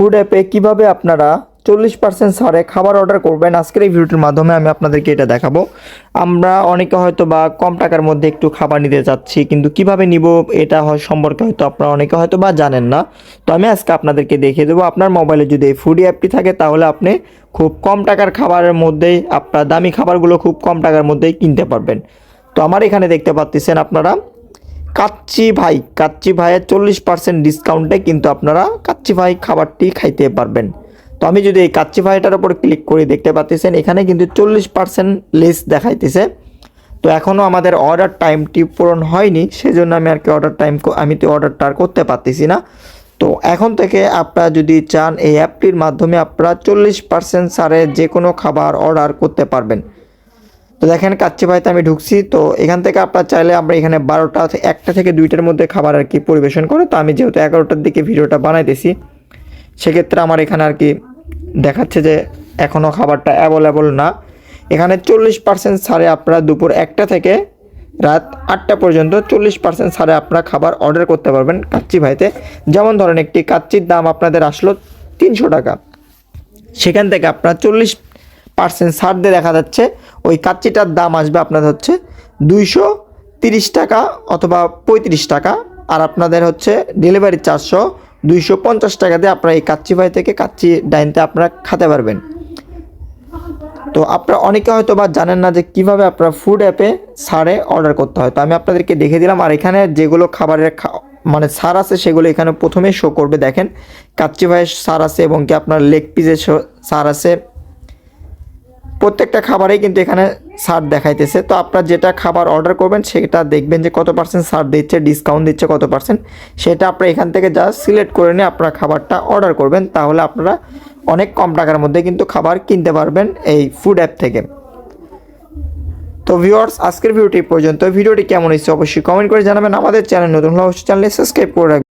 Food অ্যাপে কীভাবে আপনারা চল্লিশ পার্সেন্ট ছাড়ে খাবার অর্ডার করবেন আজকের এই ভিডিওটির মাধ্যমে আমি আপনাদেরকে এটা দেখাবো। আমরা অনেকে হয়তো বা কম টাকার মধ্যে একটু খাবার নিতে চাচ্ছি, কিন্তু কীভাবে নিব এটা হয় সম্পর্কে হয়তো আপনারা অনেকে হয়তো বা জানেন না। তো আমি আজকে আপনাদেরকে দেখিয়ে দেবো, আপনার মোবাইলে যদি এই ফুডি অ্যাপটি থাকে তাহলে আপনি খুব কম টাকার খাবারের মধ্যেই আপনার দামি খাবারগুলো খুব কম টাকার মধ্যেই কিনতে পারবেন। তো আমার এখানে দেখতে পাচ্ছেন আপনারা কাচ্চি ভাই, কাচ্চি ভাইয়ের চল্লিশ পার্সেন্ট ডিসকাউন্টে কিন্তু আপনারা কাচ্চি ভাই খাবারটি খাইতে পারবেন। তো আমি যদি এই কাচ্চি ভাইটার উপর ক্লিক করে, দেখতে পাচ্ছেন, এখানে কিন্তু চল্লিশ পার্সেন্ট লেস দেখাইতেছে। তো এখনও আমাদের অর্ডার টাইমটি পূরণ হয়নি, সেজন্য আমি আর কি অর্ডার টাইম আমি তো অর্ডারটা আর করতে পারতেছি না। তো এখন থেকে আপনারা যদি চান, এই অ্যাপটির মাধ্যমে আপনারা চল্লিশ পার্সেন্ট সারে যে কোনো খাবার অর্ডার করতে পারবেন। তো দেখেন কাচ্চি ভাইতে আমি ঢুকছি, তো এখান থেকে আপনার চাইলে আমরা এখানে বারোটা একটা থেকে দুইটার মধ্যে খাবার আর কি পরিবেশন করে, তো আমি যেহেতু এগারোটার দিকে ভিডিওটা বানাইতেছি, সেক্ষেত্রে আমার এখানে আর কি দেখাচ্ছে যে এখনও খাবারটা অ্যাভেলেবল না। এখানে চল্লিশ পার্সেন্ট ছাড়ে আপনারা দুপুর একটা থেকে রাত আটটা পর্যন্ত চল্লিশ পার্সেন্ট ছাড়ে আপনারা খাবার অর্ডার করতে পারবেন কাচ্চি ভাইতে। যেমন ধরেন একটি কাচ্চির দাম আপনাদের আসলো তিনশো টাকা। সেখান থেকে আপনার চল্লিশ পার্সেন্ট ছাড় দিয়ে দেখা যাচ্ছে ওই কাচ্চিটার দাম আসবে আপনাদের হচ্ছে দুইশো তিরিশ টাকা অথবা পঁয়ত্রিশ টাকা, আর আপনাদের হচ্ছে ডেলিভারি চারশো দুইশো পঞ্চাশ টাকা দিয়ে আপনারা এই কাচ্চি ভাই থেকে কাচ্চি ডাইনতে আপনারা খেতে পারবেন। তো আপনারা অনেকে হয়তো বা জানেন না যে কীভাবে আপনারা ফুড অ্যাপে সারে অর্ডার করতে হয়। তো আমি আপনাদেরকে দেখে দিলাম, আর এখানে যেগুলো খাবারের মানে সার আছে সেগুলো এখানে প্রথমে শো করবে। দেখেন, কাচ্চি ভাইয়ের সার আছে এবং কি আপনার লেগ পিসের সার আছে। প্রত্যেকটা খাবারেই কিন্তু এখানে ছাড় দেখাইতেছে। তো আপনারা যেটা খাবার অর্ডার করবেন, সেটা দেখবেন যে কত পার্সেন্ট ছাড় দিচ্ছে ডিসকাউন্ট দিচ্ছে কত পার্সেন্ট সেটা আপনারা এখান থেকে জাস্ট সিলেক্ট করে নিয়ে আপনারা খাবারটা অর্ডার করবেন, তাহলে আপনারা অনেক কম টাকার মধ্যে কিন্তু খাবার কিনতে পারবেন এই ফুড অ্যাপ থেকে। তো ভিউয়ার্স আজকের ভিডিওটি পর্যন্ত। ভিডিওটি কেমন হয়েছে অবশ্যই কমেন্ট করে জানাবেন। আমাদের চ্যানেল নতুন হলে অবশ্যই চ্যানেলে সাবস্ক্রাইব করে রাখবেন।